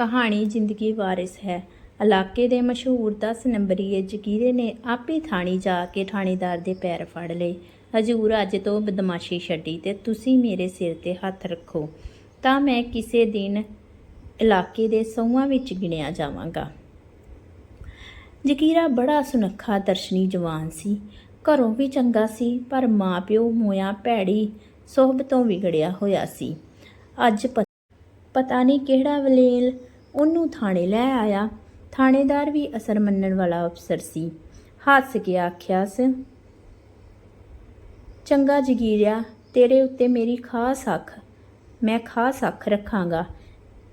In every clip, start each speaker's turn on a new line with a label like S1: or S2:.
S1: ਕਹਾਣੀ ਜ਼ਿੰਦਗੀ ਵਾਰਿਸ ਹੈ। ਇਲਾਕੇ ਦੇ ਮਸ਼ਹੂਰ 10 ਨੰਬਰੀਏ ਜਗੀਰੇ ਨੇ ਆਪੇ ਥਾਣੀ ਜਾ ਕੇ ਥਾਣੇਦਾਰ ਦੇ ਪੈਰ ਫੜ ਲਏ। ਹਜੂਰ ਅੱਜ ਤੋਂ ਬਦਮਾਸ਼ੀ ਛੱਡੀ ਤੇ ਤੁਸੀਂ ਮੇਰੇ ਸਿਰ ਤੇ ਹੱਥ ਰੱਖੋ, ਤਾਂ ਮੈਂ ਕਿਸੇ ਦਿਨ ਇਲਾਕੇ ਦੇ ਸੌਹਾਂ ਵਿੱਚ ਗਿਣਿਆ ਜਾਵਾਂਗਾ। ਜ਼ਕੀਰਾ ਬੜਾ ਸੁਨੱਖਾ, ਦਰਸ਼ਨੀ ਜਵਾਨ ਸੀ। ਘਰੋਂ ਵੀ ਚੰਗਾ ਸੀ, ਪਰ ਮਾਪਿਓ, ਮੋਇਆ, ਭੈੜੀ ਸੋਹਬਤੋਂ ਵਿਗੜਿਆ ਹੋਇਆ ਸੀ। ਅੱਜ ਪ- ਪਤਾ ਨਹੀਂ ਕਿਹੜਾ ਵਲੇਲ ਉਹਨੂੰ ਥਾਣੇ ਲੈ ਆਇਆ। ਥਾਣੇਦਾਰ ਵੀ ਅਸਰ ਮੰਨਣ ਵਾਲਾ ਅਫਸਰ ਸੀ। ਹੱਸ ਕੇ ਆਖਿਆ, ਸ, ਚੰਗਾ ਜਗੀਰਿਆ, ਤੇਰੇ ਉੱਤੇ ਮੇਰੀ ਖਾਸ ਅੱਖ। ਮੈਂ ਖਾਸ ਅੱਖ ਰੱਖਾਂਗਾ।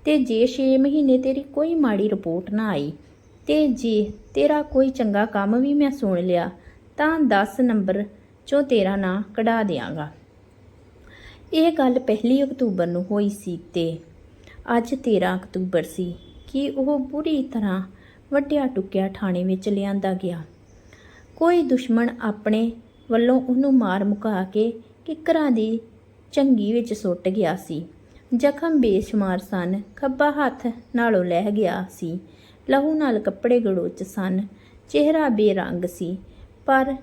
S1: ਤੇ ਜੇ 6 ਮਹੀਨੇ ਤੇਰੀ ਕੋਈ ਮਾੜੀ ਰਿਪੋਰਟ ਨਾ ਆਈ, ਤੇ ਜੇ ਤੇਰਾ ਕੋਈ ਚੰਗਾ ਕੰਮ ਵੀ ਮੈਂ ਸੁਣ ਲਿਆ, ਤਾਂ 10 ਨੰਬਰ ਚੋਂ ਤੇਰਾ ਨਾਂ ਕਢਾ ਦਿਆਂਗਾ। ਇਹ ਗੱਲ ਪਹਿਲੀ ਅਕਤੂਬਰ ਨੂੰ ਹੋਈ ਸੀ ਤੇ ਅੱਜ 13 ਅਕਤੂਬਰ ਸੀ ਕਿ ਉਹ ਬੁਰੀ ਤਰ੍ਹਾਂ ਵੱਡਿਆ ਟੁੱਕਿਆ ਥਾਣੇ ਵਿੱਚ ਲਿਆਂਦਾ ਗਿਆ। ਕੋਈ ਦੁਸ਼ਮਣ ਆਪਣੇ ਵੱਲੋਂ ਉਹਨੂੰ ਮਾਰ ਮੁਕਾ ਕੇ ਕਿੱਕਰਾਂ ਦੀ ਚੰਗੀ ਵਿੱਚ ਸੁੱਟ ਗਿਆ ਸੀ। ਜ਼ਖਮ ਬੇਸ਼ੁਮਾਰ ਸਨ, ਖੱਬਾ ਹੱਥ ਨਾਲੋਂ ਲਹਿ ਗਿਆ ਸੀ, ਲਹੂ ਨਾਲ ਕੱਪੜੇ ਗੜੋਚ ਸਨ, ਚਿਹਰਾ ਬੇਰੰਗ ਸੀ, ਪਰ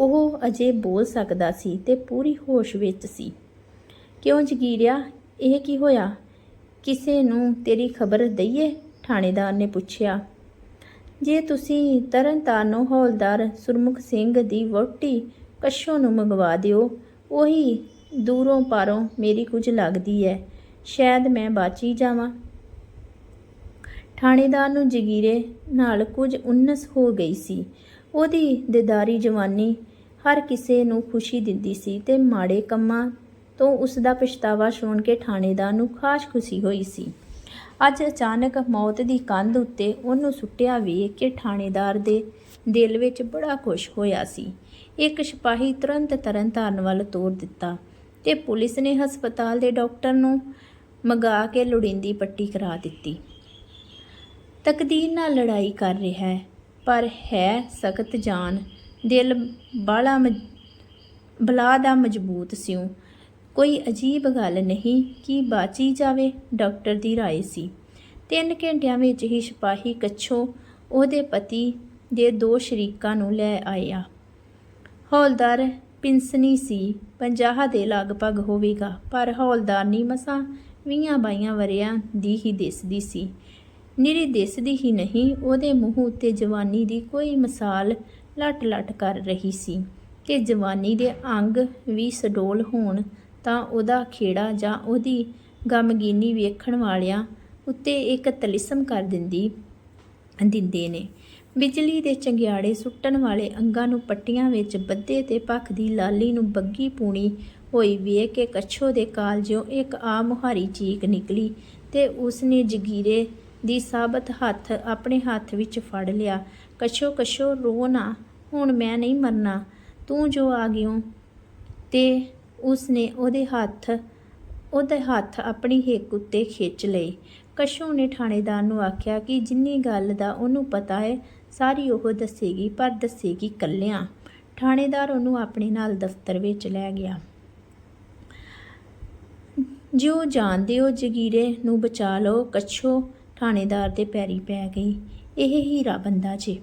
S1: ਉਹ ਅਜੇ ਬੋਲ ਸਕਦਾ ਸੀ ਤੇ ਪੂਰੀ ਹੋਸ਼ ਵਿੱਚ ਸੀ। ਕਿਉਂ ਜਗੀਰਿਆ, ਇਹ ਕੀ ਹੋਇਆ? ਕਿਸੇ ਨੂੰ ਤੇਰੀ ਖਬਰ ਦਈਏ? ਥਾਣੇਦਾਰ ਨੇ ਪੁੱਛਿਆ। ਜੇ ਤੁਸੀਂ ਤਰਨਤਾਰਨੋਂ ਹੌਲਦਾਰ ਸੁਰਮੁਖ ਸਿੰਘ ਦੀ ਵਹੁਟੀ ਕਸ਼ੋ ਨੂੰ ਮੰਗਵਾ ਦਿਓ, ਉਹੀ ਦੂਰੋਂ ਪਾਰੋਂ ਮੇਰੀ ਕੁਝ ਲੱਗਦੀ ਹੈ ਸ਼ਾਇਦ ਮੈਂ ਬਾਚੀ ਜਾਵਾਂ। ਥਾਣੇਦਾਰ ਨੂੰ ਜਗੀਰੇ ਨਾਲ ਕੁਝ ਉਨਸ ਹੋ ਗਈ ਸੀ। ਉਹਦੀ ਦਿਦਾਰੀ ਜਵਾਨੀ ਹਰ ਕਿਸੇ ਨੂੰ ਖੁਸ਼ੀ ਦਿੰਦੀ ਸੀ ਤੇ ਮਾੜੇ ਕੰਮਾਂ ਤੋਂ ਉਸ ਦਾ ਪਛਤਾਵਾ ਸੁਣ ਕੇ ਥਾਣੇਦਾਰ ਨੂੰ ਖਾਸ ਖੁਸ਼ੀ ਹੋਈ ਸੀ। ਅੱਜ ਅਚਾਨਕ ਮੌਤ ਦੀ ਕੰਧ ਉੱਤੇ ਉਹਨੂੰ ਸੁੱਟਿਆ ਵੇਖ ਕੇ ਥਾਣੇਦਾਰ ਦੇ ਦਿਲ ਵਿੱਚ ਬੜਾ ਖੁਸ਼ ਹੋਇਆ ਸੀ। ਇੱਕ ਸਿਪਾਹੀ ਤੁਰੰਤ ਤਰਨਤਾਰਨ ਵੱਲ ਤੋਰ ਦਿੱਤਾ ਤੇ ਪੁਲਿਸ ਨੇ ਹਸਪਤਾਲ ਦੇ ਡਾਕਟਰ ਨੂੰ ਮੰਗਾ ਕੇ ਲੋੜੀਂਦੀ ਪੱਟੀ ਕਰਾ ਦਿੱਤੀ। ਤਕਦੀਰ ਨਾਲ ਲੜਾਈ ਕਰ ਰਿਹਾ ਹੈ, ਪਰ ਹੈ ਸਖਤ ਜਾਨ, ਦਿਲ ਬਾਲਾ ਬਲਾ ਦਾ ਮਜ਼ਬੂਤ ਸਿਉ ਕੋਈ ਅਜੀਬ ਗੱਲ ਨਹੀਂ ਕਿ ਬਾਚੀ ਜਾਵੇ ਡਾਕਟਰ ਦੀ رائے ਸੀ ਤਿੰਨ ਘੰਟਿਆਂ ਵਿੱਚ ਹੀ ਸਿਪਾਹੀ ਕੱਛੋ ਉਹਦੇ ਪਤੀ ਦੇ ਦੋ ਸ਼ਰੀਕਾਂ ਨੂੰ ਲੈ ਆਇਆ ਹੌਲਦਾਰ ਪਿੰਸਨੀ ਸੀ 50 ਦੇ ਲਗਭਗ ਹੋਵੇਗਾ ਪਰ ਹੌਲਦਾਰਨੀ ਮਸਾਂ 20 ਬਾਈਆਂ ਵਰਿਆਂ ਦੀ ਹੀ ਦਿਸਦੀ ਸੀ ਨਿਰੀ ਦਿਸਦੀ ਹੀ ਨਹੀਂ ਉਹਦੇ ਮੂੰਹ ਉੱਤੇ ਜਵਾਨੀ ਦੀ ਕੋਈ ਮਿਸਾਲ ਲਟ-ਲਟ ਕਰ ਰਹੀ ਸੀ ਕਿ ਜਵਾਨੀ ਦੇ ਅੰਗ ਵੀ ਸਡੋਲ ਹੋਣ ਤਾਂ ਉਹਦਾ ਖੇੜਾ ਜਾਂ ਉਹਦੀ ਗਮਗੀਨੀ ਵੇਖਣ ਵਾਲਿਆਂ ਉੱਤੇ ਇੱਕ ਤਲਿਸਮ ਕਰ ਦਿੰਦੀ, ਦਿੰਦੇ ਨੇ। ਬਿਜਲੀ ਦੇ ਚੰਗਿਆੜੇ ਸੁੱਟਣ ਵਾਲੇ ਅੰਗਾਂ ਨੂੰ ਪੱਟੀਆਂ ਵਿੱਚ ਬੱਦੇ ਤੇ ਪੱਖ ਦੀ ਲਾਲੀ ਨੂੰ ਬੱਗੀ ਪੂਣੀ ਹੋਈ ਵੇਖ ਕੇ ਕੱਛੋ ਦੇ ਕਾਲਜੋਂ ਇੱਕ ਆ ਮੁਹਾਰੀ ਚੀਕ ਨਿਕਲੀ ਤੇ ਉਸਨੇ ਜਗੀਰੇ ਦੀ ਸਾਬਤ ਹੱਥ ਆਪਣੇ ਹੱਥ ਵਿੱਚ ਫੜ ਲਿਆ। ਕੱਛੋ ਕੱਛੋ ਰੋ ਨਾ ਹੁਣ ਮੈਂ ਨਹੀਂ ਮਰਨਾ, ਤੂੰ ਜੋ ਆ ਗਿਓ ਤੇ ਉਸਨੇ ਉਹਦੇ ਹੱਥ ਉਹਦੇ ਹੱਥ ਆਪਣੀ ਹਿੱਕ ਉੱਤੇ ਖਿੱਚ ਲਏ ਕਸ਼ੂ ਨੇ ਥਾਣੇਦਾਰ ਨੂੰ ਆਖਿਆ ਕਿ ਜਿੰਨੀ ਗੱਲ ਦਾ ਉਹਨੂੰ ਪਤਾ ਹੈ, ਸਾਰੀ ਉਹ ਦੱਸੇਗੀ, ਪਰ ਦੱਸੇਗੀ ਕੱਲਿਆਂ। ਥਾਣੇਦਾਰ ਉਹਨੂੰ ਆਪਣੇ ਨਾਲ ਦਫ਼ਤਰ ਵਿੱਚ ਲੈ ਗਿਆ। ਜਿਉ ਜਾਣਦੇ ਹੋ ਜਗੀਰੇ ਨੂੰ ਬਚਾ ਲਓ, ਕੱਛੋ ਥਾਣੇਦਾਰ ਦੇ ਪੈਰੀ ਪੈ ਗਈ। ਇਹ ਹੀਰਾ ਬੰਦਾ ਜੇ।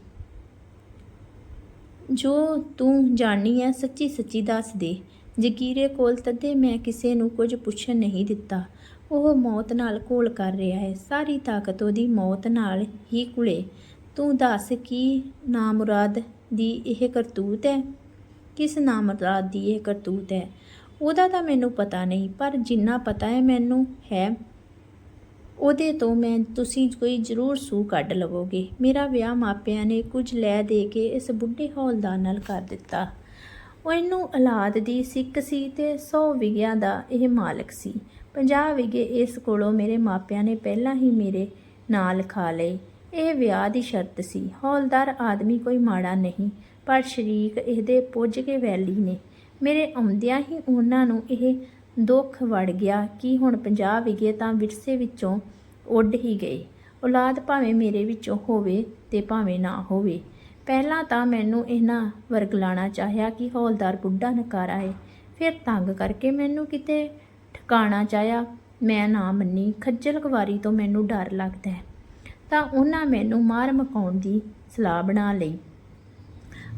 S1: ਜੋ ਤੂੰ ਜਾਣੀ ਹੈ ਸੱਚੀ ਸੱਚੀ ਦੱਸ ਦੇ। ਜਗੀਰੇ ਕੋਲ ਤਦੇ ਮੈਂ ਕਿਸੇ ਨੂੰ ਕੁਝ ਪੁੱਛਣ ਨਹੀਂ ਦਿੱਤਾ। ਉਹ ਮੌਤ ਨਾਲ ਘੋਲ ਕਰ ਰਿਹਾ ਹੈ। ਸਾਰੀ ਤਾਕਤ ਉਹਦੀ ਮੌਤ ਨਾਲ ਹੀ ਕੁਲੇ। ਤੂੰ ਦੱਸ ਕੀ ਨਾਮੁਰਾਦ ਦੀ ਇਹ ਕਰਤੂਤ ਹੈ? ਕਿਸ ਨਾਮੁਰਾਦ ਦੀ ਇਹ ਕਰਤੂਤ ਹੈ? ਉਹਦਾ ਤਾਂ ਮੈਨੂੰ ਪਤਾ ਨਹੀਂ, ਪਰ ਜਿੰਨਾ ਪਤਾ ਹੈ ਮੈਨੂੰ ਹੈ। ਉਹਦੇ ਤੋਂ ਮੈਂ, ਤੁਸੀਂ ਕੋਈ ਜ਼ਰੂਰ ਸੂ ਕੱਢ ਲਵੋਗੇ। ਮੇਰਾ ਵਿਆਹ ਮਾਪਿਆਂ ਨੇ ਕੁਝ ਲੈ ਦੇ ਕੇ ਇਸ ਬੁੱਢੇ ਹੌਲਦਾਰ ਨਾਲ ਕਰ ਦਿੱਤਾ। ਉਹ ਇਹਨੂੰ ਔਲਾਦ ਦੀ ਸਿੱਕ ਸੀ ਤੇ 100 ਵਿਗਿਆ ਦਾ ਇਹ ਮਾਲਕ ਸੀ। 50 ਵਿਗੇ ਇਸ ਕੋਲੋਂ ਮੇਰੇ ਮਾਪਿਆਂ ਨੇ ਪਹਿਲਾਂ ਹੀ ਮੇਰੇ ਨਾਲ ਖਾ ਲਏ। ਇਹ ਵਿਆਹ ਦੀ ਸ਼ਰਤ ਸੀ। ਹੌਲਦਾਰ ਆਦਮੀ ਕੋਈ ਮਾੜਾ ਨਹੀਂ, ਪਰ ਸ਼ਰੀਕ ਇਹਦੇ ਪੁੱਜ ਕੇ ਵੈਲੀ ਨੇ। ਮੇਰੇ ਆਉਂਦਿਆਂ ਹੀ ਉਹਨਾਂ ਨੂੰ ਇਹ ਦੁੱਖ ਵੜ ਗਿਆ ਕਿ ਹੁਣ 50 ਵਿਗੇ ਤਾਂ ਵਿਰਸੇ ਵਿੱਚੋਂ ਉੱਡ ਹੀ ਗਏ। ਔਲਾਦ ਭਾਵੇਂ ਮੇਰੇ ਵਿੱਚੋਂ ਹੋਵੇ ਤੇ ਭਾਵੇਂ ਨਾ ਹੋਵੇ। ਪਹਿਲਾਂ ਤਾਂ ਮੈਨੂੰ ਇਹਨਾਂ ਵਰਗਲਾਣਾ ਚਾਹਿਆ ਕਿ ਹੌਲਦਾਰ ਬੁੱਢਾ ਨਕਾਰ ਆਏ। ਫਿਰ ਤੰਗ ਕਰਕੇ ਮੈਨੂੰ ਕਿਤੇ ਠਿਕਾਣਾ ਚਾਹਿਆ। ਮੈਂ ਨਾ ਮੰਨੀ, ਖੱਜਲ ਖਵਾਰੀ ਤੋਂ ਮੈਨੂੰ ਡਰ ਲੱਗਦਾ ਹੈ। ਤਾਂ ਉਹਨਾਂ ਮੈਨੂੰ ਮਾਰ ਮਕਾਉਣ ਦੀ ਸਲਾਹ ਬਣਾ ਲਈ।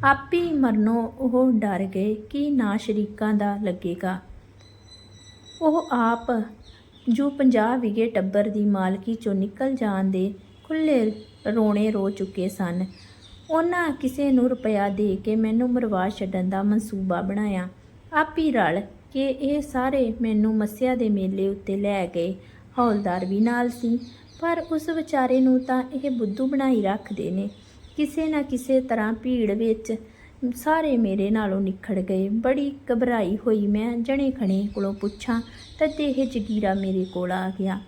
S1: ਆਪੀ ਮਰਨੋਂ ਉਹ ਡਰ ਗਏ ਕਿ ਨਾ ਸ਼ਰੀਕਾਂ ਦਾ ਲੱਗੇਗਾ। ਉਹ ਆਪ ਜੋ 50 ਵਿਗੇ ਟੱਬਰ ਦੀ ਮਾਲਕੀ ਚੋਂ ਨਿਕਲ ਜਾਣ ਦੇ ਖੁੱਲੇ ਰੋਣੇ ਰੋ ਚੁੱਕੇ ਸਨ। ਉਹਨਾਂ ਕਿਸੇ ਨੂੰ ਰੁਪਇਆ ਦੇ ਕੇ ਮੈਨੂੰ ਮਰਵਾ ਛੱਡਣ ਦਾ ਮਨਸੂਬਾ ਬਣਾਇਆ। ਆਪੀ ਰਲ ਕਿ ਇਹ ਸਾਰੇ ਮੈਨੂੰ ਮੱਸਿਆ ਦੇ ਮੇਲੇ ਉੱਤੇ ਲੈ ਗਏ। ਹੌਲਦਾਰ ਵੀ ਨਾਲ ਸੀ, ਪਰ ਉਸ ਵਿਚਾਰੇ ਨੂੰ ਤਾਂ ਇਹ ਬੁੱਧੂ ਬਣਾਈ ਰੱਖਦੇ ਨੇ। ਕਿਸੇ ਨਾ ਕਿਸੇ ਤਰ੍ਹਾਂ ਭੀੜ ਵਿੱਚ ਸਾਰੇ ਮੇਰੇ ਨਾਲੋਂ ਨਿਖੜ ਗਏ। ਬੜੀ ਘਬਰਾਈ ਹੋਈ ਮੈਂ, ਜਣੇ ਖਣੇ ਕੋਲੋਂ ਪੁੱਛਾਂ, ਤਦ ਇਹ ਜਗੀਰਾ ਮੇਰੇ ਕੋਲ ਆ ਗਿਆ।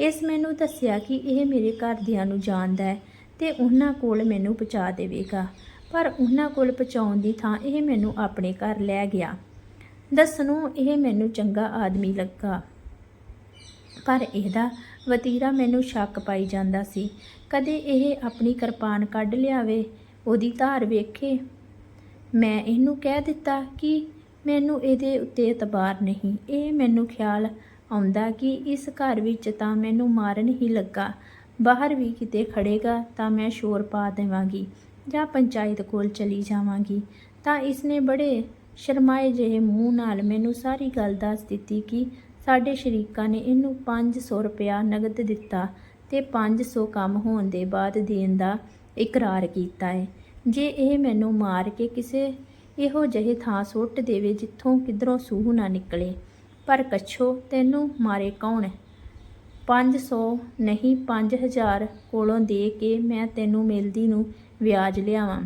S1: ਇਸ ਮੈਨੂੰ ਦੱਸਿਆ ਕਿ ਇਹ ਮੇਰੇ ਘਰਦਿਆਂ ਨੂੰ ਜਾਣਦਾ ਹੈ। ਤੇ ਉਹਨਾਂ ਕੋਲ ਮੈਨੂੰ ਪਹੁੰਚਾ ਦੇਵੇਗਾ। ਪਰ ਉਹਨਾਂ ਕੋਲ ਪਹੁੰਚਾਉਣ ਦੀ ਥਾਂ ਇਹ ਮੈਨੂੰ ਆਪਣੇ ਘਰ ਲੈ ਗਿਆ। ਦੱਸਣੋਂ ਇਹ ਮੈਨੂੰ ਚੰਗਾ ਆਦਮੀ ਲੱਗਾ। ਪਰ ਇਹਦਾ ਵਤੀਰਾ ਮੈਨੂੰ ਸ਼ੱਕ ਪਾਈ ਜਾਂਦਾ ਸੀ। ਕਦੇ ਇਹ ਆਪਣੀ ਕਿਰਪਾਨ ਕੱਢ ਲਿਆਵੇ, ਉਹਦੀ ਧਾਰ ਵੇਖੇ। ਮੈਂ ਇਹਨੂੰ ਕਹਿ ਦਿੱਤਾ ਕਿ ਮੈਨੂੰ ਇਹਦੇ ਉੱਤੇ ਇਤਬਾਰ ਨਹੀਂ। ਇਹ ਮੈਨੂੰ ਖਿਆਲ ਆਉਂਦਾ ਕਿ ਇਸ ਘਰ ਵਿੱਚ ਤਾਂ ਮੈਨੂੰ ਮਾਰਨ ਹੀ ਲੱਗਾ। ਬਾਹਰ ਵੀ ਕਿਤੇ ਖੜੇਗਾ ਤਾਂ ਮੈਂ ਸ਼ੋਰ ਪਾ ਦੇਵਾਂਗੀ ਜਾਂ ਪੰਚਾਇਤ ਕੋਲ ਚਲੀ ਜਾਵਾਂਗੀ। ਤਾਂ ਇਸਨੇ ਬੜੇ ਸ਼ਰਮਾਏ ਜਿਹੇ ਮੂੰਹ ਨਾਲ ਮੈਨੂੰ ਸਾਰੀ ਗੱਲ ਦੱਸ ਦਿੱਤੀ ਕਿ ਸਾਡੇ ਸ਼ਰੀਕਾਂ ਨੇ ਇਹਨੂੰ 500 ਰੁਪਇਆ ਨਗਦ ਦਿੱਤਾ ਤੇ 500 ਕੰਮ ਹੋਣ ਦੇ ਬਾਅਦ ਦੇਣ ਦਾ ਇਕਰਾਰ ਕੀਤਾ ਹੈ ਜੇ ਇਹ ਮੈਨੂੰ ਮਾਰ ਕੇ ਕਿਸੇ ਇਹੋ ਜਿਹੇ ਥਾਂ ਸੁੱਟ ਦੇਵੇ ਜਿੱਥੋਂ ਕਿਧਰੋਂ ਸੂਹ ਨਾ ਨਿਕਲੇ। ਪਰ ਕੱਛੋ, ਤੈਨੂੰ ਮਾਰੇ ਕੌਣ 500 ਨਹੀਂ 5000 ਕੋਲੋਂ ਦੇ ਕੇ ਮੈਂ ਤੈਨੂੰ ਮਿਲਦੀ ਨੂੰ ਵਿਆਜ ਲਿਆਵਾਂ।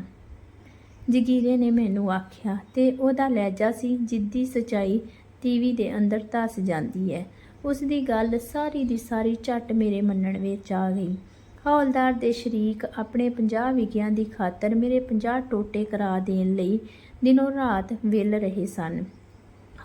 S1: ਜਗੀਰੇ ਨੇ ਮੈਨੂੰ ਆਖਿਆ ਤੇ ਉਹਦਾ ਲਹਿਜਾ ਸੀ ਜਿੱਦੀ ਸਚਾਈ ਟੀਵੀ ਦੇ ਅੰਦਰ ਧਸ ਜਾਂਦੀ ਹੈ ਉਸ ਦੀ ਗੱਲ ਸਾਰੀ ਦੀ ਸਾਰੀ ਝੱਟ ਮੇਰੇ ਮੰਨਣ ਵਿੱਚ ਆ ਗਈ। ਹੌਲਦਾਰ ਦੇ ਸ਼ਰੀਕ ਆਪਣੇ 50 ਵਿਗਿਆਂ ਦੀ ਖਾਤਰ ਮੇਰੇ 50 ਟੋਟੇ ਕਰਾ ਦੇਣ ਲਈ ਦਿਨੋਂ ਰਾਤ ਵਿਲ ਰਹੇ ਸਨ।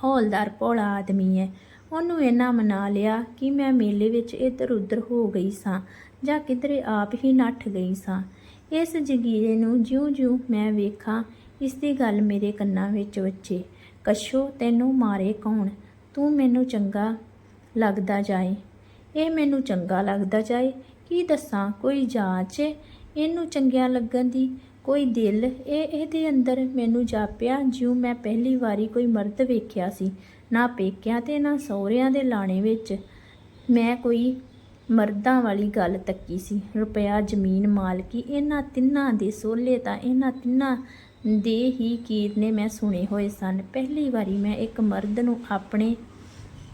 S1: ਹੌਲਦਾਰ ਭੋਲਾ ਆਦਮੀ ਹੈ ਉਹਨੂੰ ਇੰਨਾ ਮਨਾ ਲਿਆ ਕਿ ਮੈਂ ਮੇਲੇ ਵਿੱਚ ਇੱਧਰ ਉੱਧਰ ਹੋ ਗਈ ਸਾਂ ਜਾਂ ਕਿਧਰੇ ਆਪ ਹੀ ਨੱਠ ਗਈ ਸਾਂ। ਇਸ ਜਗੀਰੇ ਨੂੰ ਜਿਉਂ-ਜਿਉਂ ਮੈਂ ਵੇਖਾਂ ਇਸ ਦੀ ਗੱਲ ਮੇਰੇ ਕੰਨਾਂ ਵਿੱਚ ਵੱਜੇ। ਕਸ਼ੋ, ਤੈਨੂੰ ਮਾਰੇ ਕੌਣ? ਤੂੰ ਮੈਨੂੰ ਚੰਗਾ ਲੱਗਦਾ ਜਾਏ। ਇਹ ਮੈਨੂੰ ਚੰਗਾ ਲੱਗਦਾ ਜਾਏ? ਕੀ ਦੱਸਾਂ? ਕੋਈ ਜਾਂਚ ਇਹਨੂੰ ਚੰਗਿਆ ਲੱਗਣ ਦੀ ਕੋਈ ਦਿਲ? ਇਹ ਇਹਦੇ ਅੰਦਰ ਮੈਨੂੰ ਜਾਪਿਆ ਜਿਉਂ ਮੈਂ ਪਹਿਲੀ ਵਾਰੀ ਕੋਈ ਮਰਦ ਵੇਖਿਆ ਸੀ। ਨਾ ਪੇਕਿਆਂ ਤੇ, ਨਾ ਸਹੁਰਿਆਂ ਦੇ ਲਾਣੇ ਵਿੱਚ ਮੈਂ ਕੋਈ ਮਰਦਾਂ ਵਾਲੀ ਗੱਲ ਤੱਕੀ ਸੀ। ਰੁਪਇਆ, ਜ਼ਮੀਨ, ਮਾਲਕੀ, ਇਹਨਾਂ ਤਿੰਨਾਂ ਦੇ ਸੋਲੇ ਤਾਂ ਇਹਨਾਂ ਤਿੰਨਾਂ ਦੇ ਹੀ ਕੀਰ ਨੇ ਮੈਂ ਸੁਣੇ ਹੋਏ ਸਨ। ਪਹਿਲੀ ਵਾਰੀ ਮੈਂ ਇੱਕ ਮਰਦ ਨੂੰ ਆਪਣੇ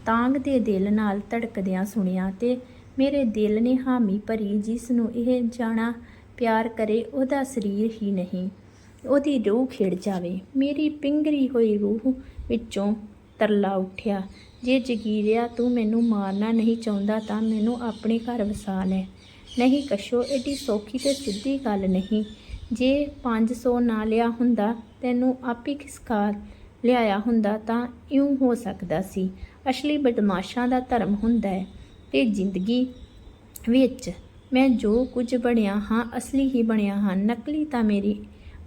S1: ਤਾਂਗ ਦੇ ਦਿਲ ਨਾਲ ਧੜਕਦਿਆਂ ਸੁਣਿਆ ਤੇ ਮੇਰੇ ਦਿਲ ਨੇ ਹਾਮੀ ਭਰੀ, ਜਿਸ ਨੂੰ ਇਹ ਜਾਣਾ ਪਿਆਰ ਕਰੇ, ਉਹਦਾ ਸਰੀਰ ਹੀ ਨਹੀਂ, ਉਹਦੀ ਰੂਹ ਖਿੜ ਜਾਵੇ। ਮੇਰੀ ਪਿੰਗਰੀ ਹੋਈ ਰੂਹ ਵਿੱਚੋਂ ਤਰਲਾ ਉੱਠਿਆ। ਜੇ ਜਗੀਰਿਆ, ਤੂੰ ਮੈਨੂੰ ਮਾਰਨਾ ਨਹੀਂ ਚਾਹੁੰਦਾ ਤਾਂ ਮੈਨੂੰ ਆਪਣੇ ਘਰ ਵਸਾ ਲੈ। ਨਹੀਂ ਕਸ਼ੋ, ਏਡੀ ਸੌਖੀ ਤੇ ਸਿੱਧੀ ਗੱਲ ਨਹੀਂ। ਜੇ 500 ਨਾ ਲਿਆ ਹੁੰਦਾ, ਤੈਨੂੰ ਆਪੇ ਖਿਸਕਾ ਲਿਆਇਆ ਹੁੰਦਾ ਤਾਂ ਇਉਂ ਹੋ ਸਕਦਾ ਸੀ। ਅਸਲੀ ਬਦਮਾਸ਼ਾਂ ਦਾ ਧਰਮ ਹੁੰਦਾ ਹੈ ਤੇ ਜ਼ਿੰਦਗੀ ਵਿੱਚ ਮੈਂ ਜੋ ਕੁਝ ਬਣਿਆ ਹਾਂ, ਅਸਲੀ ਹੀ ਬਣਿਆ ਹਾਂ। ਨਕਲੀ ਤਾਂ ਮੇਰੀ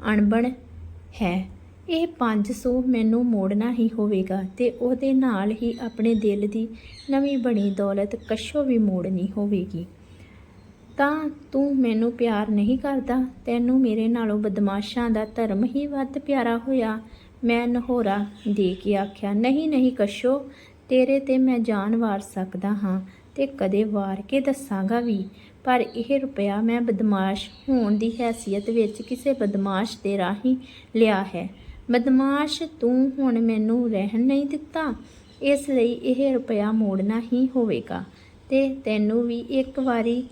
S1: ਅਣਬਣ ਹੈ। ਇਹ 500 ਮੈਨੂੰ ਮੋੜਨਾ ਹੀ ਹੋਵੇਗਾ ਤੇ ਉਹਦੇ ਨਾਲ ਹੀ ਆਪਣੇ ਦਿਲ ਦੀ ਨਵੀਂ ਬਣੀ ਦੌਲਤ ਕਸ਼ੋ ਵੀ ਮੋੜਨੀ ਹੋਵੇਗੀ। ਤਾਂ ਤੂੰ ਮੈਨੂੰ ਪਿਆਰ ਨਹੀਂ ਕਰਦਾ, ਤੈਨੂੰ ਮੇਰੇ ਨਾਲੋਂ ਬਦਮਾਸ਼ਾਂ ਦਾ ਧਰਮ ਹੀ ਵੱਧ ਪਿਆਰਾ ਹੋਇਆ। ਮੈਂ ਨਹੋਰਾ ਦੇ ਕੇ ਆਖਿਆ, ਨਹੀਂ ਨਹੀਂ ਕਸ਼ੋ, ਤੇਰੇ ਤੇ ਮੈਂ ਜਾਨ ਵਾਰ ਸਕਦਾ ਹਾਂ ਤੇ ਕਦੇ ਵਾਰ ਕੇ ਦੱਸਾਂਗਾ ਵੀ, ਪਰ ਇਹ ਰੁਪਇਆ ਮੈਂ ਬਦਮਾਸ਼ ਹੋਣ ਦੀ ਹੈਸੀਅਤ ਵਿੱਚ ਕਿਸੇ ਬਦਮਾਸ਼ ਦੇ ਰਾਹੀਂ ਲਿਆ ਹੈ। ਬਦਮਾਸ਼, ਤੂੰ ਹੁਣ ਮੈਨੂੰ ਰਹਿਣ ਨਹੀਂ ਦਿੱਤਾ। ਇਸ ਲਈ ਇਹ ਰੁਪਇਆ ਮੋੜਨਾ ਹੀ ਹੋਵੇਗਾ ਤੇ ਤੈਨੂੰ ਵੀ ਇੱਕ ਵਾਰੀ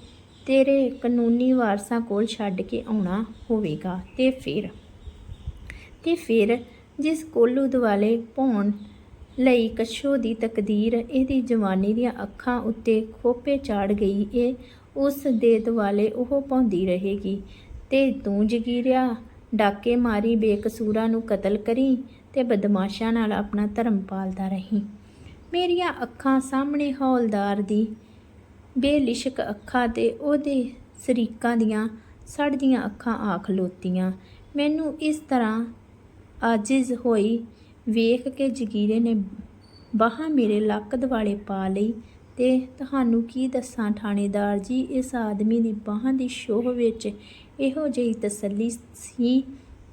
S1: ਤੇਰੇ ਕਾਨੂੰਨੀ ਵਾਰਸਾਂ ਕੋਲ ਛੱਡ ਕੇ ਆਉਣਾ ਹੋਵੇਗਾ ਤੇ ਫਿਰ। ਤੇ ਫਿਰ ਜਿਸ ਕੋਲੂ ਦੁਆਲੇ ਭੌਣ ਲਈ ਕਸ਼ੋ ਦੀ ਤਕਦੀਰ, ਇਹਦੀ ਜਵਾਨੀ ਦੀਆਂ ਅੱਖਾਂ ਉੱਤੇ ਖੋਪੇ ਚਾੜ ਗਈ ਏ, ਉਸ ਦੇ ਦੁਆਲੇ ਉਹ ਭੌਂਦੀ ਰਹੇਗੀ ਤੇ ਤੂੰ ਜਗੀਰਿਆ ਡਾਕੇ ਮਾਰੀ ਬੇਕਸੂਰਾਂ ਨੂੰ ਕਤਲ ਕਰੀ ਤੇ ਬਦਮਾਸ਼ਾਂ ਨਾਲ ਆਪਣਾ ਧਰਮ ਪਾਲਦਾ ਰਹੀ। ਮੇਰੀਆਂ ਅੱਖਾਂ ਸਾਹਮਣੇ ਹੌਲਦਾਰ ਦੀ ਬੇਲਿਸ਼ਕ ਅੱਖਾਂ ਤੇ ਉਹਦੇ ਸਰੀਕਾਂ ਦੀਆਂ ਸੜਦੀਆਂ ਅੱਖਾਂ ਆ ਖਲੋਤੀਆਂ ਮੈਨੂੰ ਇਸ ਤਰ੍ਹਾਂ ਆਜਿਜ਼ ਹੋਈ ਵੇਖ ਕੇ ਜਗੀਰੇ ਨੇ ਬਾਹਾਂ ਮੇਰੇ ਲੱਕ ਦੁਆਲੇ ਪਾ ਲਈ ਤੇ ਤੁਹਾਨੂੰ ਕੀ ਦੱਸਾਂ ਥਾਣੇਦਾਰ ਜੀ, ਇਸ ਆਦਮੀ ਦੀ ਬਾਹਾਂ ਦੀ ਸ਼ੋਹ ਵਿੱਚ ਇਹੋ ਜਿਹੀ ਤਸੱਲੀ ਸੀ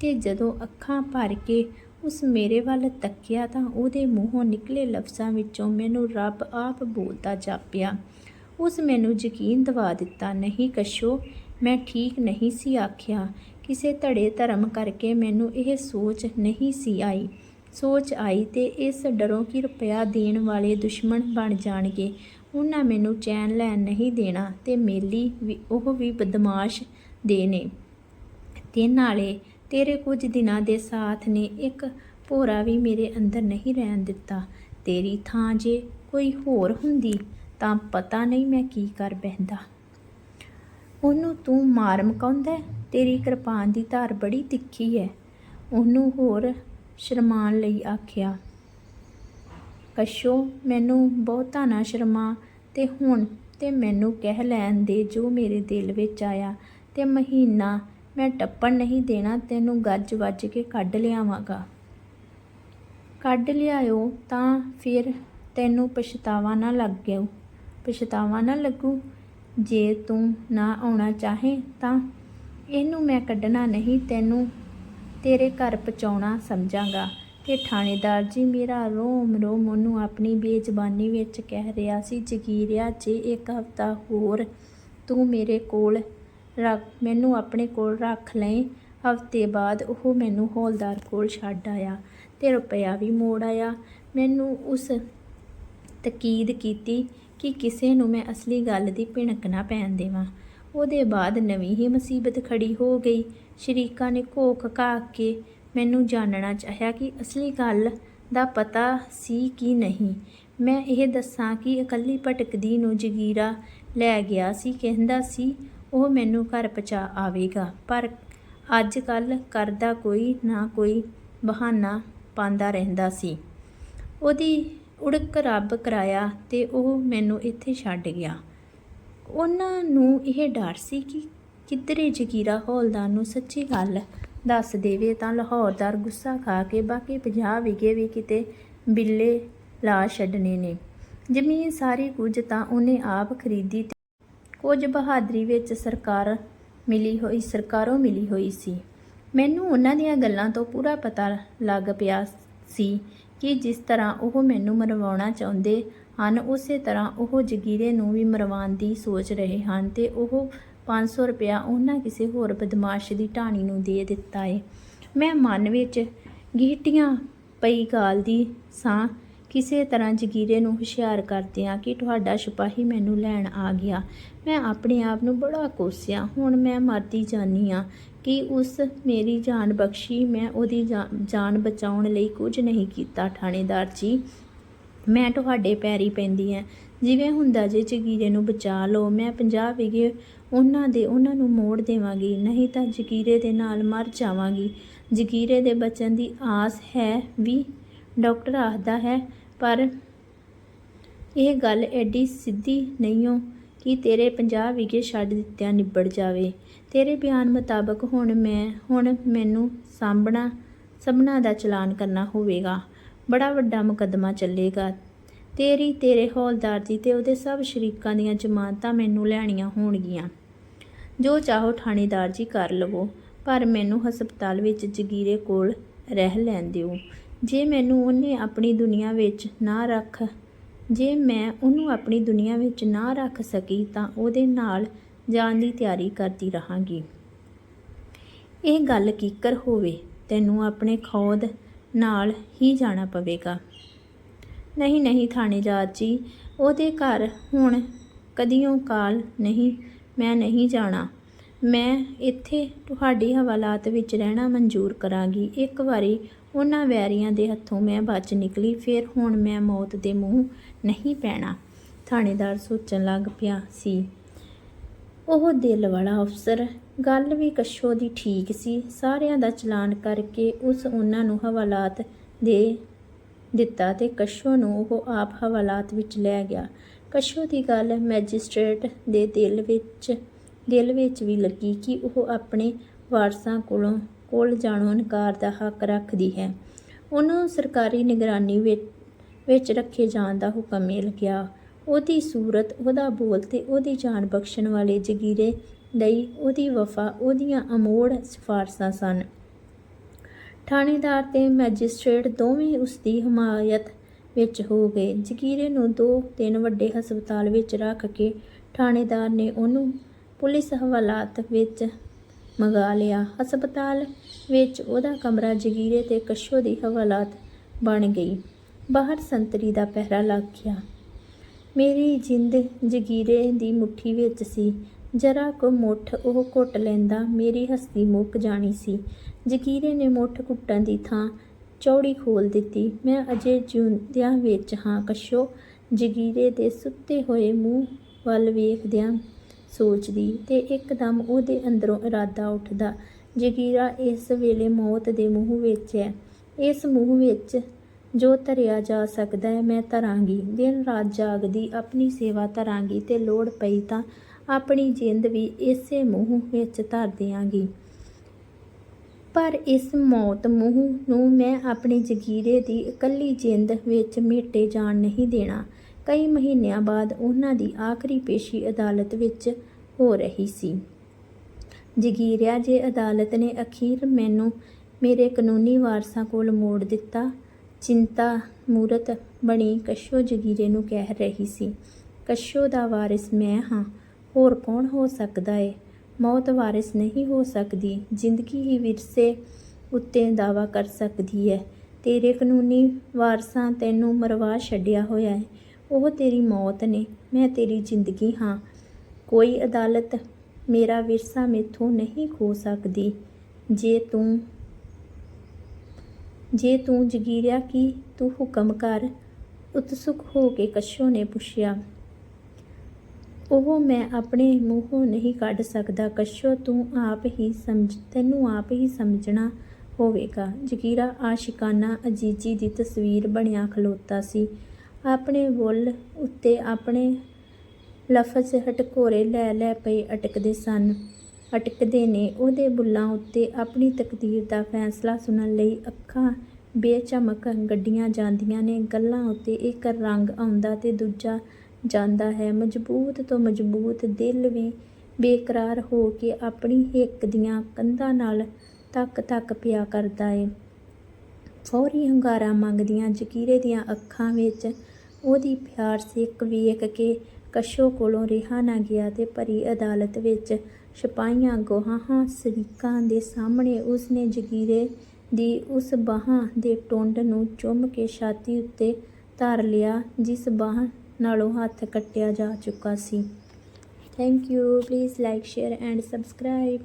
S1: ਕਿ ਜਦੋਂ ਅੱਖਾਂ ਭਰ ਕੇ ਉਸ ਮੇਰੇ ਵੱਲ ਤੱਕਿਆ ਤਾਂ ਉਹਦੇ ਮੂੰਹੋਂ ਨਿਕਲੇ ਲਫ਼ਜ਼ਾਂ ਵਿੱਚੋਂ ਮੈਨੂੰ ਰੱਬ ਆਪ ਬੋਲਦਾ ਜਾਪਿਆ। ਉਸ ਮੈਨੂੰ ਯਕੀਨ ਦਿਵਾ ਦਿੱਤਾ, ਨਹੀਂ ਕਸ਼ੋ, ਮੈਂ ਠੀਕ ਨਹੀਂ ਸੀ, ਆਖਿਆ। ਕਿਸੇ ਧੜੇ ਧਰਮ ਕਰਕੇ ਮੈਨੂੰ ਇਹ ਸੋਚ ਨਹੀਂ ਸੀ ਆਈ। ਸੋਚ ਆਈ ਤੇ ਇਸ ਡਰੋਂ ਕਿ ਰੁਪਇਆ ਦੇਣ ਵਾਲੇ ਦੁਸ਼ਮਣ ਬਣ ਜਾਣਗੇ। ਉਹਨਾਂ ਮੈਨੂੰ ਚੈਨ ਲੈਣ ਨਹੀਂ ਦੇਣਾ ਤੇ ਮੇਲੀ ਵੀ, ਉਹ ਵੀ ਬਦਮਾਸ਼ ਦੇ ਨੇ। ਤੇ ਨਾਲੇ ਤੇਰੇ ਕੁਝ ਦਿਨਾਂ ਦੇ ਸਾਥ ਨੇ, ਇੱਕ ਭੋਰਾ ਵੀ ਮੇਰੇ ਅੰਦਰ ਨਹੀਂ ਰਹਿਣ ਦਿੱਤਾ। ਤੇਰੀ ਥਾਂ ਜੇ ਕੋਈ ਹੋਰ ਹੁੰਦੀ, ਤਾਂ ਪਤਾ ਨਹੀਂ ਮੈਂ ਕੀ ਕਰ ਬਹਿੰਦਾ। ਉਹਨੂੰ ਤੂੰ ਮਾਰ ਮਕਾਉਂਦਾ ਤੇਰੀ ਕਿਰਪਾਨ ਦੀ ਧਾਰ ਬੜੀ ਤਿੱਖੀ ਹੈ। ਉਹਨੂੰ ਹੋਰ ਸ਼ਰਮਾਨ ਲਈ ਆਖਿਆ, ਕਸ਼ੋ, ਮੈਨੂੰ ਬਹੁਤਾ ਨਾ ਸ਼ਰਮਾ, ਤੇ ਹੁਣ ਤੇ ਮੈਨੂੰ ਕਹਿ ਲੈਣ ਦੇ ਜੋ ਮੇਰੇ ਦਿਲ ਵਿੱਚ ਆਇਆ। ਤੇ ਮਹੀਨਾ ਮੈਂ ਟੱਪਣ ਨਹੀਂ ਦੇਣਾ, ਤੈਨੂੰ ਗੱਜ ਵੱਜ ਕੇ ਕੱਢ ਲਿਆਵਾਂਗਾ। ਕੱਢ ਲਿਆਇਓ ਤਾਂ ਫਿਰ ਤੈਨੂੰ ਪਛਤਾਵਾ ਨਾ ਲੱਗਿਓ ਪਛਤਾਵਾ ਨਾ ਲੱਗੂ। ਜੇ ਤੂੰ ਨਾ ਆਉਣਾ ਚਾਹੇ ਤਾਂ ਇਹਨੂੰ ਮੈਂ ਕੱਢਣਾ ਨਹੀਂ, ਤੈਨੂੰ ਤੇਰੇ ਘਰ ਪਹੁੰਚਾਉਣਾ ਸਮਝਾਂਗਾ। ਤੇ ਥਾਣੇਦਾਰ ਜੀ, ਮੇਰਾ ਰੋਮ ਰੋਮ ਉਹਨੂੰ ਆਪਣੀ ਬੇਜ਼ਬਾਨੀ ਵਿੱਚ ਕਹਿ ਰਿਹਾ ਸੀ, ਜਗੀਰਿਆ, ਜੇ ਇੱਕ ਹਫ਼ਤਾ ਹੋਰ ਤੂੰ ਮੇਰੇ ਕੋਲ ਰੱਖ, ਮੈਨੂੰ ਆਪਣੇ ਕੋਲ ਰੱਖ ਲਈ। ਹਫ਼ਤੇ ਬਾਅਦ ਉਹ ਮੈਨੂੰ ਹੌਲਦਾਰ ਕੋਲ ਛੱਡ ਆਇਆ ਤੇ ਰੁਪਇਆ ਵੀ ਮੋੜ ਆਇਆ। ਮੈਨੂੰ ਉਸ ਤਕੀਦ ਕੀਤੀ ਕਿ ਕਿਸੇ ਨੂੰ ਮੈਂ ਅਸਲੀ ਗੱਲ ਦੀ ਭਿਣਕ ਨਾ ਪੈਣ ਦੇਵਾਂ। ਉਹਦੇ ਬਾਅਦ ਨਵੀਂ ਹੀ ਮੁਸੀਬਤ ਖੜੀ ਹੋ ਗਈ। ਸ਼ਰੀਕਾ ਨੇ ਘੋਖ ਘਾਕ ਕੇ ਮੈਨੂੰ ਜਾਣਨਾ ਚਾਹਿਆ ਕਿ ਅਸਲੀ ਗੱਲ ਦਾ ਪਤਾ ਸੀ ਕਿ ਨਹੀਂ। ਮੈਂ ਇਹ ਦੱਸਾਂ ਕਿ ਇਕੱਲੀ ਭਟਕਦੀ ਨੂੰ ਜਗੀਰਾ ਲੈ ਗਿਆ ਸੀ, ਕਹਿੰਦਾ ਸੀ ਉਹ ਮੈਨੂੰ ਘਰ ਪਹੁੰਚਾ ਆਵੇਗਾ, ਪਰ ਅੱਜ ਕੱਲ ਕਰਦਾ ਕੋਈ ਨਾ ਕੋਈ ਬਹਾਨਾ ਪਾਉਂਦਾ ਰਹਿੰਦਾ ਸੀ। ਉਹਦੀ ਉੜਕ ਰੱਬ ਕਰਾਇਆ ਤੇ ਉਹ ਮੈਨੂੰ ਇੱਥੇ ਛੱਡ ਗਿਆ। ਉਹਨਾਂ ਨੂੰ ਇਹ ਡਰ ਸੀ ਕਿ ਕਿੱਧਰੇ ਜਗੀਰਾ ਹੌਲਦਾਰ ਨੂੰ ਸੱਚੀ ਗੱਲ ਦੱਸ ਦੇਵੇ ਤਾਂ ਲਾਹੌਰਦਾਰ ਗੁੱਸਾ ਖਾ ਕੇ ਬਾਕੀ 50 ਵਿਗੇ ਵੀ ਕਿਤੇ ਬਿੱਲੇ ਲਾ ਛੱਡਣੇ ਨੇ। ਜ਼ਮੀਨ ਸਾਰੀ ਕੁਝ ਤਾਂ ਉਹਨੇ ਆਪ ਖਰੀਦੀ ਕੁਝ ਬਹਾਦਰੀ ਵਿੱਚ ਸਰਕਾਰ ਮਿਲੀ ਹੋਈ, ਸਰਕਾਰੋਂ ਮਿਲੀ ਹੋਈ ਸੀ। ਮੈਨੂੰ ਉਹਨਾਂ ਦੀਆਂ ਗੱਲਾਂ ਤੋਂ ਪੂਰਾ ਪਤਾ ਲੱਗ ਪਿਆ ਸੀ ਕਿ ਜਿਸ ਤਰ੍ਹਾਂ ਉਹ ਮੈਨੂੰ ਮਰਵਾਉਣਾ ਚਾਹੁੰਦੇ ਹਨ, ਉਸੇ ਤਰ੍ਹਾਂ ਉਹ ਜਗੀਰੇ ਨੂੰ ਵੀ ਮਰਵਾਉਣ ਦੀ ਸੋਚ ਰਹੇ ਹਨ ਤੇ ਉਹ 500 ਰੁਪਇਆ ਉਹਨਾਂ ਕਿਸੇ ਹੋਰ ਬਦਮਾਸ਼ ਦੀ ਢਾਣੀ ਨੂੰ ਦੇ ਦਿੱਤਾ ਏ। ਮੈਂ ਮਨ ਵਿੱਚ ਗੀਟੀਆਂ ਪਈ ਗਾਲ ਦੀ ਸਾਂ, ਕਿਸੇ ਤਰ੍ਹਾਂ ਜਗੀਰੇ ਨੂੰ ਹੁਸ਼ਿਆਰ ਕਰਦਿਆਂ ਕਿ ਤੁਹਾਡਾ ਸਿਪਾਹੀ ਮੈਨੂੰ ਲੈਣ ਆ ਗਿਆ। ਮੈਂ ਆਪਣੇ ਆਪ ਨੂੰ ਬੜਾ ਕੋਸਿਆ ਹੁਣ ਮੈਂ ਮਰਦੀ ਜਾਨੀ ਆ ਕਿ ਉਸ ਮੇਰੀ ਜਾਨ ਬਖਸ਼ੀ ਮੈਂ ਉਹਦੀ ਜਾ- ਜਾਨ ਬਚਾਉਣ ਲਈ ਕੁਝ ਨਹੀਂ ਕੀਤਾ। ਥਾਣੇਦਾਰ ਜੀ, ਮੈਂ ਤੁਹਾਡੇ ਪੈਰੀ ਪੈਂਦੀ ਹਾਂ। ਜਿਵੇਂ ਹੁੰਦਾ ਜੇ ਜਗੀਰੇ ਨੂੰ ਬਚਾ ਲਓ, ਮੈਂ 50 ਵਿਗੇ ਉਹਨਾਂ ਦੇ, ਉਹਨਾਂ ਨੂੰ ਮੋੜ ਦੇਵਾਂਗੀ, ਨਹੀਂ ਤਾਂ ਜਗੀਰੇ ਦੇ ਨਾਲ ਮਰ ਜਾਵਾਂਗੀ। ਜਗੀਰੇ ਦੇ ਬਚਨ ਦੀ ਆਸ ਹੈ ਵੀ ਡਾਕਟਰ ਆਖਦਾ ਹੈ, ਪਰ ਇਹ ਗੱਲ ਐਡੀ ਸਿੱਧੀ ਨਹੀਂ ਹੋ ਕਿ ਤੇਰੇ 50 ਵਿਗੇ ਛੱਡ ਦਿੱਤਿਆਂ ਨਿਬੜ ਜਾਵੇ। ਤੇਰੇ ਬਿਆਨ ਮੁਤਾਬਕ ਹੁਣ ਮੈਂ, ਹੁਣ ਮੈਨੂੰ ਸਾਂਭਣਾ ਸਭਨਾ ਦਾ ਚਲਾਨ ਕਰਨਾ ਹੋਵੇਗਾ। ਬੜਾ ਵੱਡਾ ਮੁਕੱਦਮਾ ਚੱਲੇਗਾ। ਤੇਰੀ, ਤੇਰੇ ਹੌਲਦਾਰ ਦੀ ਤੇ ਉਹਦੇ ਸਭ ਸ਼ਰੀਕਾਂ ਦੀਆਂ ਜ਼ਮਾਨਤਾਂ ਮੈਨੂੰ ਲੈਣੀਆਂ ਹੋਣਗੀਆਂ। ਜੋ ਚਾਹੋ ਥਾਣੇਦਾਰ ਜੀ ਕਰ ਲਵੋ, ਪਰ ਮੈਨੂੰ ਹਸਪਤਾਲ ਵਿੱਚ ਜਗੀਰੇ ਕੋਲ ਰਹਿ ਲੈਣ ਦਿਓ। ਜੇ ਮੈਨੂੰ ਉਹਨੇ ਆਪਣੀ ਦੁਨੀਆ ਵਿੱਚ ਨਾ ਰੱਖ ਜੇ ਮੈਂ ਉਹਨੂੰ ਆਪਣੀ ਦੁਨੀਆ ਵਿੱਚ ਨਾ ਰੱਖ ਸਕੀ ਤਾਂ ਉਹਦੇ ਨਾਲ ਜਾਣ ਦੀ ਤਿਆਰੀ ਕਰਦੀ ਰਹਾਂਗੀ। ਇਹ ਗੱਲ ਕੀਕਰ ਹੋਵੇ, ਤੈਨੂੰ ਆਪਣੇ ਖੌਦ ਨਾਲ ਹੀ ਜਾਣਾ ਪਵੇਗਾ। ਨਹੀਂ ਨਹੀਂ ਥਾਣੇਦਾਰ ਜੀ, ਉਹਦੇ ਘਰ ਹੁਣ ਕਦੀਓ ਕਾਲ ਨਹੀਂ, ਮੈਂ ਨਹੀਂ ਜਾਣਾ। ਮੈਂ ਇੱਥੇ ਤੁਹਾਡੀ ਹਵਾਲਾਤ ਵਿੱਚ ਰਹਿਣਾ ਮਨਜ਼ੂਰ ਕਰਾਂਗੀ। ਇੱਕ ਵਾਰੀ ਉਹਨਾਂ ਵੈਰੀਆਂ ਦੇ ਹੱਥੋਂ ਮੈਂ ਬਚ ਨਿਕਲੀ, ਫਿਰ ਹੁਣ ਮੈਂ ਮੌਤ ਦੇ ਮੂੰਹ ਨਹੀਂ ਪੈਣਾ। ਥਾਣੇਦਾਰ ਸੋਚਣ ਲੱਗ ਪਿਆ ਸੀ। ਉਹ ਦਿਲ ਵਾਲਾ ਅਫਸਰ, ਗੱਲ ਵੀ ਕਸ਼ੋ ਦੀ ਠੀਕ ਸੀ। ਸਾਰਿਆਂ ਦਾ ਚਲਾਨ ਕਰਕੇ ਉਸ ਉਹਨਾਂ ਨੂੰ ਹਵਾਲਾਤ ਦੇ ਦਿੱਤਾ ਤੇ ਕਸ਼ੋ ਨੂੰ ਉਹ ਆਪ ਹਵਾਲਾਤ ਵਿੱਚ ਲੈ ਗਿਆ। ਕਸ਼ੋ ਦੀ ਗੱਲ ਮੈਜਿਸਟ੍ਰੇਟ ਦੇ ਦਿਲ ਵਿੱਚ ਦਿਲ ਵਿੱਚ ਵੀ ਲੱਗੀ ਕਿ ਉਹ ਆਪਣੇ ਵਾਰਸਾਂ ਕੋਲੋਂ, ਕੋਲ ਜਾਣੋਂ ਇਨਕਾਰ ਦਾ ਹੱਕ ਰੱਖਦੀ ਹੈ। ਉਹਨੂੰ ਸਰਕਾਰੀ ਨਿਗਰਾਨੀ ਵਿੱਚ ਵਿੱਚ ਰੱਖੇ ਜਾਣ ਦਾ ਹੁਕਮ ਮਿਲ ਗਿਆ। ਉਹਦੀ ਸੂਰਤ, ਉਹਦਾ ਬੋਲ ਤੇ ਉਹਦੀ ਜਾਨ ਬਖਸ਼ਣ ਵਾਲੇ ਜਗੀਰੇ ਲਈ ਉਹਦੀ ਵਫਾ, ਉਹਦੀਆਂ ਅਮੋੜ ਸਿਫਾਰਸ਼ਾਂ ਸਨ। ਥਾਣੇਦਾਰ ਤੇ ਮੈਜਿਸਟ੍ਰੇਟ ਦੋਵੇਂ ਉਸ ਦੀ ਹਮਾਇਤ ਵਿੱਚ ਹੋ ਗਏ। ਜਗੀਰੇ ਨੂੰ ਦੋ ਤਿੰਨ ਵੱਡੇ ਹਸਪਤਾਲ ਵਿੱਚ ਰੱਖ ਕੇ ਥਾਣੇਦਾਰ ਨੇ ਉਹਨੂੰ ਪੁਲਿਸ ਹਵਾਲਾਤ ਵਿੱਚ ਮੰਗਾ ਲਿਆ। ਹਸਪਤਾਲ ਵਿੱਚ ਉਹਦਾ ਕਮਰਾ ਜਗੀਰੇ ਤੇ ਕਸ਼ੋ ਦੀ ਹਵਾਲਾਤ ਬਣ ਗਈ। ਬਾਹਰ ਸੰਤਰੀ ਦਾ ਪਹਿਰਾ ਲੱਗ ਗਿਆ ਮੇਰੀ ਜਿੰਦ ਜਗੀਰੇ ਦੀ ਮੁੱਠੀ ਵਿੱਚ ਸੀ। ਜਰਾ ਕੁ ਮੁੱਠ ਉਹ ਘੁੱਟ ਲੈਂਦਾ, ਮੇਰੀ ਹਸਤੀ ਮੁੱਕ ਜਾਣੀ ਸੀ। ਜਗੀਰੇ ਨੇ ਮੁੱਠ ਘੁੱਟਣ ਦੀ ਥਾਂ ਚੌੜੀ ਖੋਲ ਦਿੱਤੀ। ਮੈਂ ਅਜੇ ਜਿਉਂਦਿਆਂ ਵਿੱਚ ਹਾਂ, ਕਸ਼ੋ। ਜਗੀਰੇ ਦੇ ਸੁੱਤੇ ਹੋਏ ਮੂੰਹ ਵੱਲ ਵੇਖਦਿਆਂ ਸੋਚਦੀ ਤੇ ਇੱਕਦਮ ਉਹਦੇ ਅੰਦਰੋਂ ਇਰਾਦਾ ਉੱਠਦਾ, ਜਗੀਰਾ, ਇਸ ਵੇਲੇ ਮੌਤ ਦੇ ਮੂੰਹ ਵਿੱਚ ਹੈ। ਇਸ ਮੂੰਹ ਵਿੱਚ ਜੋ ਧਰਿਆ ਜਾ ਸਕਦਾ ਹੈ, ਮੈਂ ਧਰਾਂਗੀ। ਦਿਨ ਰਾਤ ਜਾਗਦੀ, ਆਪਣੀ ਸੇਵਾ ਧਰਾਂਗੀ ਤੇ ਲੋੜ ਪਈ ਤਾਂ ਆਪਣੀ ਜਿੰਦ ਵੀ ਇਸੇ ਮੂੰਹ ਵਿੱਚ ਧਰ ਦਿਆਂਗੀ। ਪਰ ਇਸ ਮੌਤ ਮੂੰਹ ਨੂੰ ਮੈਂ ਆਪਣੇ ਜਗੀਰੇ ਦੀ ਇਕੱਲੀ ਜਿੰਦ ਵਿੱਚ ਮੇਟੇ ਜਾਣ ਨਹੀਂ ਦੇਣਾ। ਕਈ ਮਹੀਨਿਆਂ ਬਾਅਦ ਉਹਨਾਂ ਦੀ ਆਖਰੀ ਪੇਸ਼ੀ ਅਦਾਲਤ ਵਿੱਚ ਹੋ ਰਹੀ ਸੀ। ਜਗੀਰਿਆ ਜੇ ਅਦਾਲਤ ਨੇ ਅਖੀਰ ਮੈਨੂੰ ਮੇਰੇ ਕਾਨੂੰਨੀ ਵਾਰਸਾਂ ਕੋਲ ਮੋੜ ਦਿੱਤਾ ਚਿੰਤਾ, ਮੂਰਤ ਬਣੀ ਕਸ਼ੋ ਜਗੀਰੇ ਨੂੰ ਕਹਿ ਰਹੀ ਸੀ ਕਸ਼ੋ ਦਾ ਵਾਰਿਸ ਮੈਂ ਹਾਂ, ਹੋਰ ਕੌਣ ਹੋ ਸਕਦਾ ਏ? ਮੌਤ ਵਾਰਿਸ ਨਹੀਂ ਹੋ ਸਕਦੀ, ਜ਼ਿੰਦਗੀ ਹੀ ਵਿਰਸੇ ਉੱਤੇ ਦਾਵਾ ਕਰ ਸਕਦੀ ਹੈ ਤੇਰੇ ਕਾਨੂੰਨੀ ਵਾਰਸਾਂ ਤੈਨੂੰ ਮਰਵਾ ਛੱਡਿਆ ਹੋਇਆ ਹੈ ਉਹ ਤੇਰੀ ਮੌਤ ਨੇ, ਮੈਂ ਤੇਰੀ ਜ਼ਿੰਦਗੀ ਹਾਂ। ਕੋਈ ਅਦਾਲਤ ਮੇਰਾ ਵਿਰਸਾ ਮੇਥੋਂ ਨਹੀਂ ਖੋ ਸਕਦੀ। ਜੇ ਤੂੰ ਜੇ ਤੂੰ ਜਗੀਰਿਆ ਕੀ ਤੂੰ ਹੁਕਮ ਕਰ, ਉਤਸੁਕ ਹੋ ਕੇ ਕਸ਼ੋ ਨੇ ਪੁੱਛਿਆ। ਉਹ ਮੈਂ ਆਪਣੇ ਮੂੰਹੋਂ ਨਹੀਂ ਕੱਢ ਸਕਦਾ ਕਸ਼ੋ ਤੂੰ ਆਪ ਹੀ ਸਮਝ, ਤੈਨੂੰ ਆਪ ਹੀ ਸਮਝਣਾ ਹੋਵੇਗਾ। ਜਗੀਰਾ ਆਸ਼ਿਕਾਨਾ ਅਜੀਜੀ ਦੀ ਤਸਵੀਰ ਬਣਿਆ ਖਲੋਤਾ ਸੀ। ਆਪਣੇ ਬੁੱਲ ਉੱਤੇ ਆਪਣੇ ਲਫ਼ਜ਼ ਹਟਕੋਰੇ ਲੈ ਲੈ ਪਏ ਅਟਕਦੇ ਸਨ। ਅਟਕਦੇ ਨੇ। ਉਹਦੇ ਬੁੱਲਾਂ ਉੱਤੇ ਆਪਣੀ ਤਕਦੀਰ ਦਾ ਫੈਸਲਾ ਸੁਣਨ ਲਈ ਅੱਖਾਂ ਬੇਚਮਕ ਗੱਡੀਆਂ ਜਾਂਦੀਆਂ ਨੇ। ਗੱਲਾਂ ਉੱਤੇ ਇੱਕ ਰੰਗ ਆਉਂਦਾ ਤੇ ਦੂਜਾ ਜਾਂਦਾ ਹੈ। ਮਜ਼ਬੂਤ ਤੋਂ ਮਜ਼ਬੂਤ ਦਿਲ ਵੀ ਬੇਕਰਾਰ ਹੋ ਕੇ ਆਪਣੀ ਹਿੱਕ ਦੀਆਂ ਕੰਧਾਂ ਨਾਲ ਤੱਕ ਤੱਕ ਪਿਆ ਕਰਦਾ ਏ। ਫੌਰੀ ਹੰਗਾਰਾ ਮੰਗਦੀਆਂ, ਜਕੀਰੇ ਦੀਆਂ ਅੱਖਾਂ ਵਿੱਚ ਉਹਦੀ ਪਿਆਰ ਸਿੱਕ ਵੇਖ ਕੇ ਕਸ਼ੋ ਕੋਲੋਂ ਰਿਹਾ ਨਾ ਗਿਆ ਤੇ ਭਰੀ ਅਦਾਲਤ ਵਿੱਚ ਸਿਪਾਹੀਆਂ ਗਵਾਹਾਂ ਸਰੀਕਾਂ ਦੇ ਸਾਹਮਣੇ ਉਸਨੇ ਜਗੀਰੇ ਦੀ ਉਸ ਬਾਹਾਂ ਦੇ ਟੁੰਡ ਨੂੰ ਚੁੰਮ ਕੇ ਛਾਤੀ ਉੱਤੇ ਧਰ ਲਿਆ, ਜਿਸ ਬਾਹ ਨਾਲੋਂ ਹੱਥ ਕੱਟਿਆ ਜਾ ਚੁੱਕਾ ਸੀ। Thank you please like share and subscribe